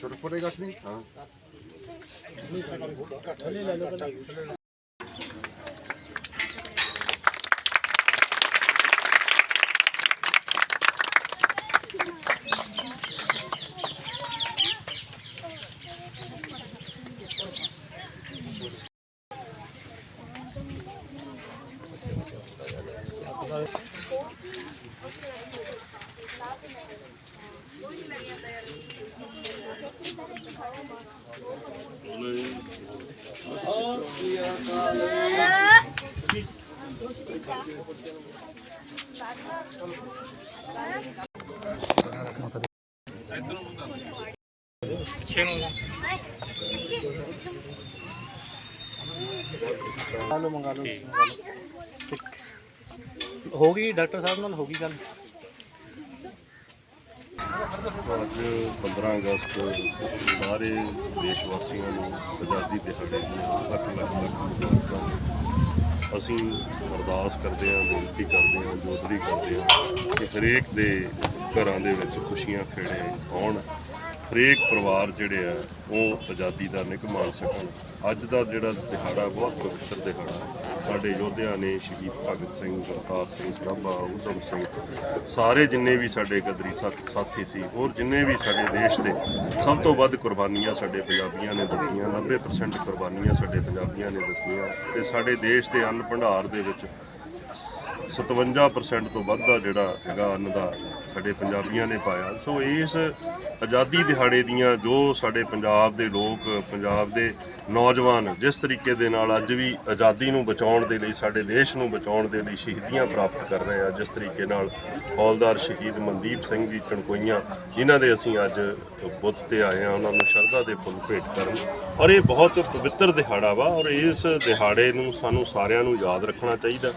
छोटे पूरे गाठ नहीं हाँ Thank you. ਸੁਰਪੁਰੇ ਗੱਠ ਨਹੀਂ ਹਾਂ ਹੋ ਗਈ ਡਾਕਟਰ ਸਾਹਿਬ ਨਾਲ ਹੋ ਗਈ ਗੱਲ। ਅੱਜ 15 ਅਗਸਤ ਸਾਰੇ ਦੇਸ਼ ਵਾਸੀਆਂ ਨੂੰ ਆਜ਼ਾਦੀ ਦਿਹਾੜੇ ਦੀਆਂ ਲੱਖ ਲੱਖ ਲੱਖ ਮੁਬਾਰਕਾਂ ਅਸੀਂ ਅਰਦਾਸ ਕਰਦੇ ਹਾਂ, ਬੇਨਤੀ ਕਰਦੇ ਹਾਂ ਜੋਦਰੀ ਕਰਦੇ ਹਾਂ ਕਿ ਹਰੇਕ ਦੇ ਘਰਾਂ ਦੇ ਵਿੱਚ ਖੁਸ਼ੀਆਂ ਖੇੜੇ ਆਉਣ। ਹਰੇਕ ਪਰਿਵਾਰ ਜਿਹੜੇ ਆ, ਉਹ ਆਜ਼ਾਦੀ ਦਾ ਨਿਕ ਮਾਣ ਸਕਣ ਅੱਜ ਦਾ ਜਿਹੜਾ ਦਿਹਾੜਾ ਬਹੁਤ ਪਵਿੱਤਰ ਦਿਹਾੜਾ ਸਾਡੇ ਯੋਧਿਆਂ ਨੇ ਸ਼ਹੀਦ ਭਗਤ ਸਿੰਘ ਗੁਰਤਾਰ ਸਿੰਘ, ਸਰਾਭਾ ਉਦਮ ਸਿੰਘ, ਸਾਰੇ ਜਿੰਨੇ ਵੀ ਸਾਡੇ ਗਦਰੀ ਸਾਥ- ਸਾਥੀ ਸੀ, ਹੋਰ ਜਿੰਨੇ ਵੀ ਸਾਡੇ ਦੇਸ਼ ਦੇ ਸਭ ਤੋਂ ਵੱਧ ਕੁਰਬਾਨੀਆਂ ਸਾਡੇ ਪੰਜਾਬੀਆਂ ਨੇ ਦਿੱਤੀਆਂ 90% ਕੁਰਬਾਨੀਆਂ ਸਾਡੇ ਪੰਜਾਬੀਆਂ ਨੇ ਦਿੱਤੀਆਂ ਤੇ ਸਾਡੇ ਦੇਸ਼ ਦੇ ਅੰਨ ਭੰਡਾਰ ਦੇ ਵਿੱਚ 57% ਤੋਂ ਵੱਧ ਦਾ ਜਿਹੜਾ ਹੈਗਾ ਅੰਨ ਦਾ ਸਾਡੇ ਪੰਜਾਬੀਆਂ ਨੇ ਪਾਇਆ। ਸੋ ਇਸ ਆਜ਼ਾਦੀ ਦਿਹਾੜੇ ਦੀਆਂ ਜੋ ਸਾਡੇ ਪੰਜਾਬ ਦੇ ਲੋਕ, ਪੰਜਾਬ ਦੇ ਨੌਜਵਾਨ ਜਿਸ ਤਰੀਕੇ ਦੇ ਨਾਲ ਅੱਜ ਵੀ ਆਜ਼ਾਦੀ ਨੂੰ ਬਚਾਉਣ ਦੇ ਲਈ, ਸਾਡੇ ਦੇਸ਼ ਨੂੰ ਬਚਾਉਣ ਦੇ ਲਈ ਸ਼ਹੀਦੀਆਂ ਪ੍ਰਾਪਤ ਕਰ ਰਹੇ ਆ, ਜਿਸ ਤਰੀਕੇ ਨਾਲ ਹੌਲਦਾਰ ਸ਼ਹੀਦ ਮਨਦੀਪ ਸਿੰਘ ਜੀ ਕਣਕੋਈਆਂ, ਜਿਨ੍ਹਾਂ ਦੇ ਅਸੀਂ ਅੱਜ ਬੁੱਤ ਤੇ ਆਏ ਆ, ਉਹਨਾਂ ਨੂੰ ਸ਼ਰਧਾ ਦੇ ਫੁੱਲ ਭੇਟ ਕਰਨ। ਔਰ ਇਹ ਬਹੁਤ ਪਵਿੱਤਰ ਦਿਹਾੜਾ ਵਾ, ਔਰ ਇਸ ਦਿਹਾੜੇ ਨੂੰ ਸਾਨੂੰ ਸਾਰਿਆਂ ਨੂੰ ਯਾਦ ਰੱਖਣਾ ਚਾਹੀਦਾ।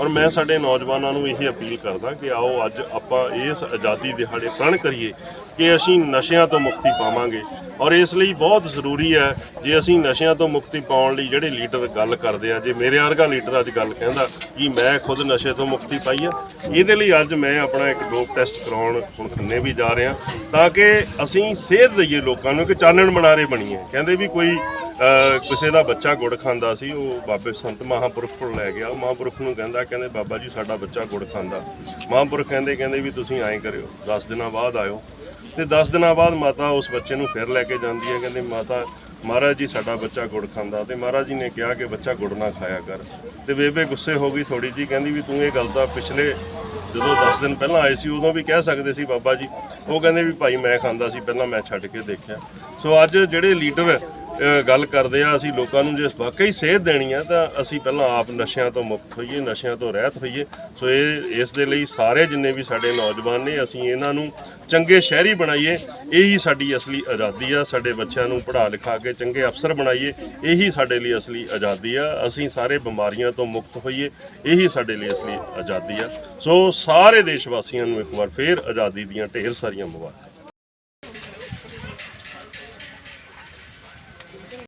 ਔਰ ਮੈਂ ਸਾਡੇ ਨੌਜਵਾਨਾਂ ਨੂੰ ਇਹ ਅਪੀਲ ਕਰਦਾ ਕਿ ਆਓ ਅੱਜ ਆਪਾਂ ਇਸ ਆਜ਼ਾਦੀ ਦਿਹਾੜੇ ਪ੍ਰਣ ਕਰੀਏ ਕਿ ਅਸੀਂ ਨਸ਼ਿਆਂ ਤੋਂ ਮੁਕਤੀ ਪਾਵਾਂਗੇ। ਔਰ ਇਸ ਲਈ ਬਹੁਤ ਜ਼ਰੂਰੀ ਹੈ, ਜੇ ਅਸੀਂ ਨਸ਼ਿਆਂ ਤੋਂ ਮੁਕਤੀ ਪਾਉਣ ਲਈ ਜਿਹੜੇ ਲੀਡਰ ਗੱਲ ਕਰਦੇ ਆ, ਜੇ ਮੇਰੇ ਵਰਗਾ ਲੀਡਰ ਅੱਜ ਗੱਲ ਕਹਿੰਦਾ ਕਿ ਮੈਂ ਖੁਦ ਨਸ਼ੇ ਤੋਂ ਮੁਕਤੀ ਪਾਈ ਆ, ਇਹਦੇ ਲਈ ਅੱਜ ਮੈਂ ਆਪਣਾ ਇੱਕ ਡੋਪ ਟੈਸਟ ਕਰਾਉਣ ਹੁਣ ਖੰਨੇ ਵੀ ਜਾ ਰਿਹਾ, ਤਾਂ ਕਿ ਅਸੀਂ ਸੇਧ ਦਈਏ ਲੋਕਾਂ ਨੂੰ ਕਿ ਚਾਨਣ ਮਨਾਰੇ ਬਣੀਏ ਕਹਿੰਦੇ ਵੀ ਕੋਈ ਕਿਸੇ ਦਾ ਬੱਚਾ ਗੁੜ ਖਾਂਦਾ ਸੀ, ਉਹ ਬਾਬੇ ਸੰਤ ਮਹਾਂਪੁਰਖ ਕੋਲ ਲੈ ਗਿਆ, ਉਹ ਮਹਾਂਪੁਰਖ ਨੂੰ ਕਹਿੰਦਾ, ਕਹਿੰਦੇ, ਬਾਬਾ ਜੀ, ਸਾਡਾ ਬੱਚਾ ਗੁੜ ਖਾਂਦਾ। ਮਹਾਂਪੁਰਖ ਕਹਿੰਦੇ ਕਹਿੰਦੇ ਵੀ ਤੁਸੀਂ ਐਂ ਕਰਿਓ 10 ਦਿਨਾਂ ਬਾਅਦ ਆਇਓ। ਤੇ 10 ਦਿਨਾਂ ਬਾਅਦ ਮਾਤਾ ਉਸ ਬੱਚੇ ਨੂੰ ਫਿਰ ਲੈ ਕੇ ਜਾਂਦੀ ਹੈ, ਕਹਿੰਦੇ ਮਾਤਾ, ਮਹਾਰਾਜ ਜੀ, ਸਾਡਾ ਬੱਚਾ ਗੁੜ ਖਾਂਦਾ। ਤੇ ਮਹਾਰਾਜ ਜੀ ਨੇ ਕਿਹਾ ਕਿ ਬੱਚਾ ਗੁੜ ਨਾ ਖਾਇਆ ਕਰ। ਤੇ ਬੇਬੇ ਗੁੱਸੇ ਹੋ ਗਈ ਥੋੜੀ ਜੀ ਕਹਿੰਦੀ ਵੀ ਤੂੰ ਇਹ ਗੱਲ ਤਾਂ ਪਿਛਲੇ ਜਦੋਂ 10 ਦਿਨ ਪਹਿਲਾਂ ਆਏ ਸੀ, ਉਦੋਂ ਵੀ ਕਹਿ ਸਕਦੇ ਸੀ ਬਾਬਾ ਜੀ। ਉਹ ਕਹਿੰਦੇ ਵੀ ਭਾਈ ਮੈਂ ਖਾਂਦਾ ਸੀ, ਪਹਿਲਾਂ ਮੈਂ ਛੱਡ ਕੇ ਦੇਖਿਆ। ਸੋ ਅੱਜ ਜਿਹੜੇ ਲੀਡਰ ਗੱਲ ਕਰਦੇ ਆ, ਅਸੀਂ ਲੋਕਾਂ ਨੂੰ ਜੇ ਵਾਕਈ ਸੇਧ ਦੇਣੀ ਆ, ਤਾਂ ਅਸੀਂ ਪਹਿਲਾਂ ਆਪ ਨਸ਼ਿਆਂ ਤੋਂ ਮੁਕਤ ਹੋਈਏ, ਨਸ਼ਿਆਂ ਤੋਂ ਰਹਿਤ ਹੋਈਏ। ਸੋ ਇਹ, ਇਸ ਦੇ ਲਈ ਸਾਰੇ ਜਿੰਨੇ ਵੀ ਸਾਡੇ ਨੌਜਵਾਨ ਨੇ, ਅਸੀਂ ਇਹਨਾਂ ਨੂੰ ਚੰਗੇ ਸ਼ਹਿਰੀ ਬਣਾਈਏ। ਇਹੀ ਸਾਡੀ ਅਸਲੀ ਆਜ਼ਾਦੀ ਆ। ਸਾਡੇ ਬੱਚਿਆਂ ਨੂੰ ਪੜ੍ਹਾ ਲਿਖਾ ਕੇ ਚੰਗੇ ਅਫਸਰ ਬਣਾਈਏ। ਇਹੀ ਸਾਡੇ ਲਈ ਅਸਲੀ ਆਜ਼ਾਦੀ ਆ। ਅਸੀਂ ਸਾਰੇ ਬਿਮਾਰੀਆਂ ਤੋਂ ਮੁਕਤ ਹੋਈਏ। ਇਹੀ ਸਾਡੇ ਲਈ ਅਸਲੀ ਆਜ਼ਾਦੀ ਆ। ਸੋ ਸਾਰੇ ਦੇਸ਼ ਵਾਸੀਆਂ ਨੂੰ ਇੱਕ ਵਾਰ ਫੇਰ ਆਜ਼ਾਦੀ ਦੀਆਂ ਢੇਰ ਸਾਰੀਆਂ ਮੁਬਾਰਕਾਂ।